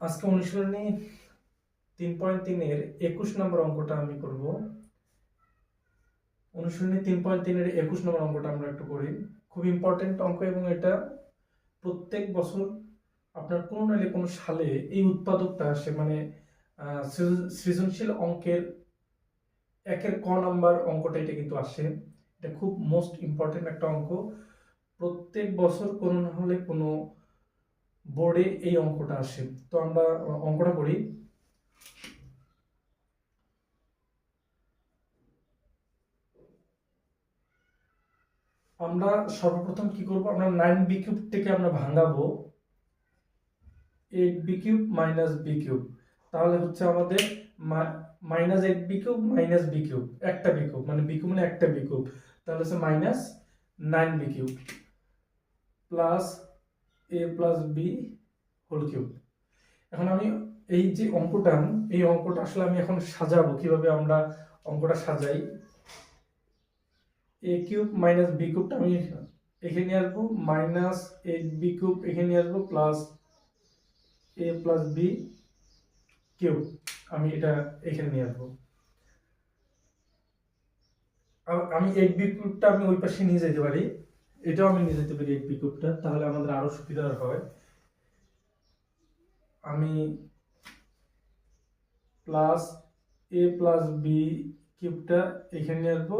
আজকে অনুশীলনী তিন পয়েন্ট তিনের একুশ নম্বর অঙ্কটা আমি করব। অনুশীলনী তিন পয়েন্ট তিনের একুশ নম্বর অঙ্কটা আমরা একটু করি। খুব ইম্পর্টেন্ট অঙ্ক এবং এটা প্রত্যেক বছর আপনার কোনো নাহলে কোনো সালে এই উৎপাদকটা আসে মানে সৃজনশীল অঙ্কের একের ক নাম্বার অঙ্কটা এটা কিন্তু আসে। এটা খুব মোস্ট ইম্পর্টেন্ট একটা অঙ্ক। প্রত্যেক বছর কোনো না হলে কোনো বোর্ডে এই অঙ্কটা আসে। তো আমরা অঙ্কটা করি। আমরা সর্বপ্রথম কি করব? আমরা নাইন বি কিউব থেকে আমরা ভাঙাবো। Eight B cube minus B cube তাহলে হচ্ছে আমাদের minus eight B cube minus B cube একটা বি কিউব মানে বি কিউব মানে একটা বি কিউব তাহলে হচ্ছে minus nine B cube plus A plus B whole cube এখন আমি এই যে অঙ্কটা, এই অঙ্কটা আসলে আমি এখন সাজাবো। কীভাবে আমরা অঙ্কটা সাজাই? এ কিউব মাইনাস বি কিউবটা আমি এখানে আসব মাইনাস এইট বি কিউব এখানে আসব plus A plus B cube আমি এটা এখানে নিয়ে আসব। আমি এইট বি কিউবটা আমি ওই পাশে নিয়ে যেতে পারি। এটাও আমি নিয়ে যেতে পারি এইট বি কিউবটা তাহলে আমাদের আরও সুবিধা হয় আমি প্লাস এ প্লাস বি কিউবটা এখানে নিয়ে আসব,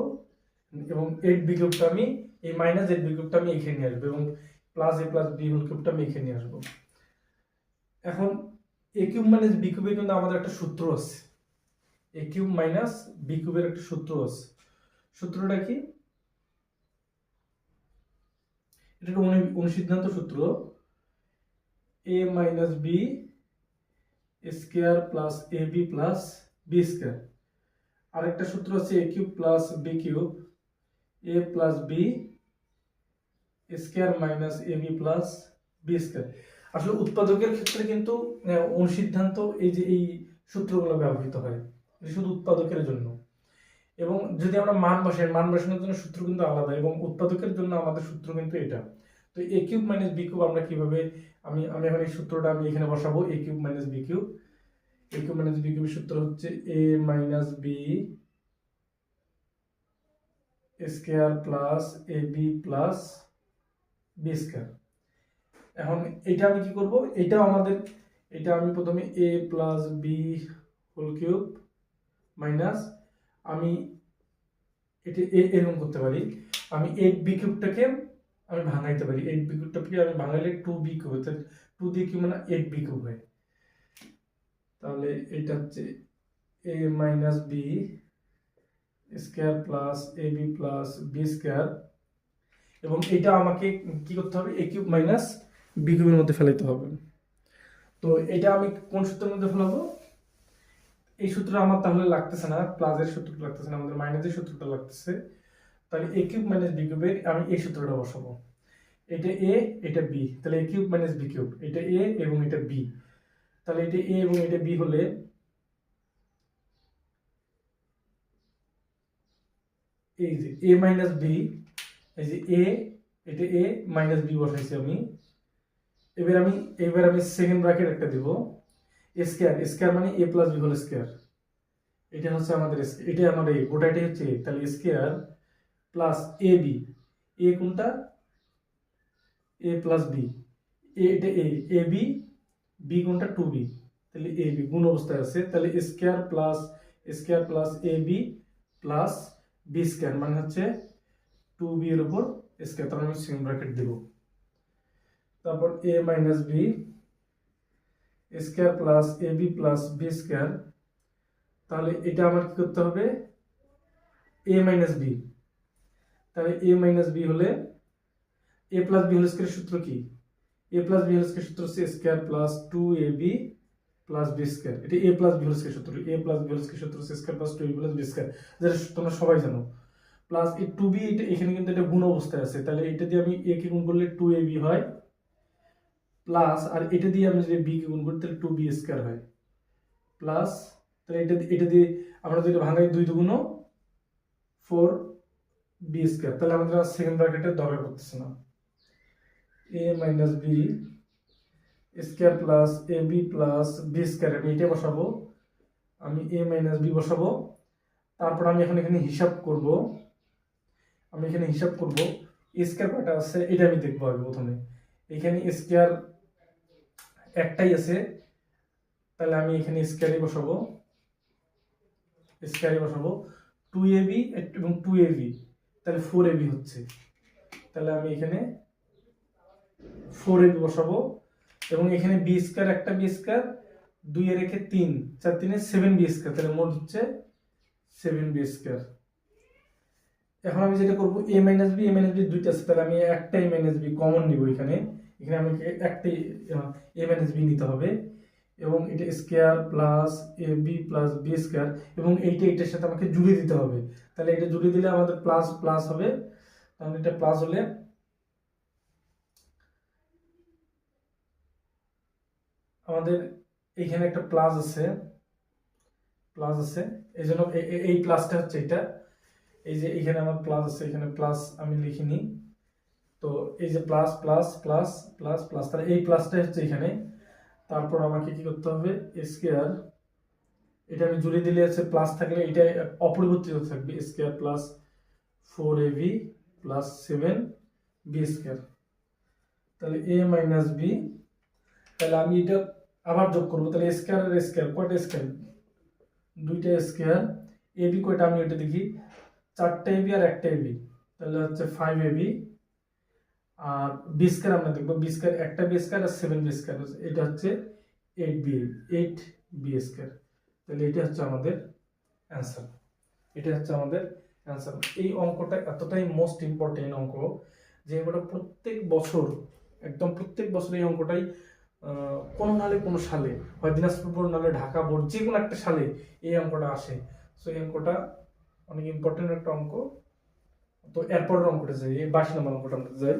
এবং এইট বি কিউবটা আমি, এই মাইনাস এইট বি কিউবটা আমি এখানে নিয়ে আসব, এবং plus A plus B whole কিউবটা আমি এখানে নিয়ে আসব। এখন এ কিউব মাইনাস বি কিউবের কিন্তু আমাদের একটা সূত্র আছে। এ কিউব মাইনাস বি কিউবের একটা সূত্র আছে। সূত্রটা কি? এটা একটা অনু- অনুসিদ্ধান্ত সূত্র। A minus B square plus A B plus B square আরেকটা সূত্র আছে A cube plus B cube A plus B square minus A B plus B square আসলে উৎপাদকের ক্ষেত্রে কিন্তু অনুসিদ্ধান্ত এই যে এই সূত্রগুলো ব্যবহৃত হয় শুধু উৎপাদকের জন্য। এবং যদি আমরা মান বসাই, মান বসানোর জন্য সূত্র কিন্তু আলাদা এবং উৎপাদকের জন্য আমাদের সূত্র কিন্তু এটা। তো A cube minus B cube আমরা কীভাবে, আমি আমি এখন এই সূত্রটা আমি এখানে বসাবো A cube minus B cube A cube minus B কিউবের সূত্র হচ্ছে A minus B square plus A B plus B square এখন এটা আমি কি করব? এটা আমাদের, এটা আমি প্রথমে A plus B whole cube minus আমি এটা এরকম করতে পারি। আমি এইট বি কিউবটাকে আমি ভাঙাইতে পারি। এইট বি কিউবটাকে আমি ভাঙাইলে টু বি কিউব টু দিয়ে কিউব মানে এইট বি কিউব হয়। তাহলে এটা হচ্ছে A minus B square plus A B plus B square এবং এটা আমাকে কি করতে হবে? এ কিউব মাইনাস বি কিউবের মধ্যে ফেলাইতে হবে। তো এটা আমি কোন সূত্রের মধ্যে ফেলাবো? এই সূত্রটা আমার তাহলে লাগতেছে না প্লাসের সূত্রটা লাগতেছে না, আমাদের মাইনাসের সূত্রটা লাগতেছে। তাহলে এ কিউব মাইনাস বি কিউবের আমি এই সূত্রটা বসাবো। এটা এ এটা বি তাহলে A cube minus B cube এটা এ এবং এটা বি তাহলে এটা এ এবং এটা বি হলে এই যে এ মাইনাস বি এই যে এ এটা এ মাইনাস বি বসাইছি আমি। এবার আমি এবার আমি সেকেন্ড ব্র্যাকেট একটা দিব। স্কয়ার স্কয়ার মানে A plus B whole square এটা হচ্ছে আমাদের এটা আমাদের এই গোটাটাই হচ্ছে তাহলে square plus A B A কোনটা? এ প্লাস বি এটা এ এ বি বি কোনটা? টু বি তাহলে এ বি গুণ অবস্থায় আছে। তাহলে square plus square plus A B plus B square মানে হচ্ছে টু বি এর উপর স্কয়ার তাহলে আমি সেকেন্ড ব্র্যাকেট দেব। তারপর A minus B square plus A B plus B square, তাহলে এটা আমার কি করতে হবে? A minus B. তাহলে এ মাইনাস বি হলে এ প্লাস বি হোল স্কয়ারের সূত্র কি? A plus B whole square সূত্র হচ্ছে square plus two A B plus B square. এটা A plus B whole square সূত্র। A plus B whole square সূত্র হচ্ছে square plus two A plus B square. যেটা তোমরা সবাই জানো। প্লাস এই টু বি, এটা এখানে কিন্তু এটা গুণ অবস্থায় আছে। তাহলে এটা দিয়ে আমি এ কে গুণ করলে টু এ বি হয় প্লাস আর এটা দিয়ে আমি যদি বি কে গুণ করি, তাহলে টু বি স্কয়ার হয়। প্লাস তাহলে এটা এটা দিয়ে আমরা যদি ভাঙাই, দুই দুগুণ ফোর বি স্কয়ার তাহলে আমাদের সেকেন্ড ব্র্যাকেটের দরকার পড়তেছে না। A minus B square plus A B plus B square আমি এটা বসাবো। আমি এ মাইনাস বি বসাবো। তারপর আমি এখন এখানে হিসাব করব। আমি এখানে হিসাব করব স্কোয়ার কয়টা আছে, এটা আমি দেখব আগে প্রথমে। এখানে স্কোয়ার একটাই আছে, তাহলে আমি এখানে স্কোয়ারই বসাবো। স্কোয়ারই বসাবো। টু এ বি এবং টু এ বি তাহলে ফোর এ বি হচ্ছে। তাহলে আমি এখানে ফোর এ বি বসাবো। এবং এখানে বি স্কোয়ার একটা বি স্কোয়ার দুই এ রেখে তিন, চার তিনে সেভেন বি স্কোয়ার তাহলে মোট হচ্ছে সেভেন বি স্কোয়ার এখন আমি যেটা করব A minus B A minus B দুইটা আছে, তাহলে আমি একটা এ মাইনাস বি কমন নিব এখানে। এখানে আমাকে একটাই এ মাইনাস বি নিতে হবে এবং এটা square plus A B plus B square এবং এইটা এটার সাথে আমাকে জুড়ে দিতে হবে। তাহলে এটা জুড়ে দিলে আমাদের প্লাস প্লাস হবে। তাহলে এটা প্লাস হলে আমাদের এইখানে একটা প্লাস আছে। প্লাস আছে। এই জন্য এই প্লাসটা হচ্ছে এটা। এই যে এখানে আমার প্লাস আছে, এখানে প্লাস আমি লিখিনি। তো এই যে plus plus plus plus plus তাহলে এই প্লাসটা হচ্ছে এখানে। তারপর আমাকে কি করতে হবে? স্কোয়ার এটা আমি জুড়ে দিলে আছে প্লাস থাকলে এটা অপরিবর্তিত থাকবে। Square plus four A V plus seven B square তাহলে এ মাইনাস বি তাহলে আমি এটা আবার যোগ করব। তাহলে স্কোয়ার আর স্কোয়ার কয়টা স্কোয়ার দুইটা স্কোয়ার এ বি কয়টা? আমি এটা দেখি। চারটা এবি আর একটা এবি তাহলে হচ্ছে ফাইভ এবি আর বি স্কোয়ার আমরা দেখব বি স্কোয়ার একটা বি স্কোয়ার আর সেভেন বি স্কোয়ার এটা হচ্ছে eight B eight B square. তাহলে এটা হচ্ছে আমাদের অ্যান্সার এটা হচ্ছে আমাদের অ্যান্সার এই অঙ্কটা এতটাই মোস্ট ইম্পর্টেন্ট অঙ্ক যে অঙ্কটা প্রত্যেক বছর, একদম প্রত্যেক বছর এই অঙ্কটাই কোনো নালে কোনো সালে, হয় দিনাজপুর নালে, ঢাকা বোর্ড যে কোনো একটা সালে এই অঙ্কটা আসে। সো এই অঙ্কটা অনেক ইম্পর্টেন্ট একটা অঙ্ক। তো এরপরের অঙ্কটা যাই, এই বাইশ নম্বর অঙ্কটা আমরা যাই।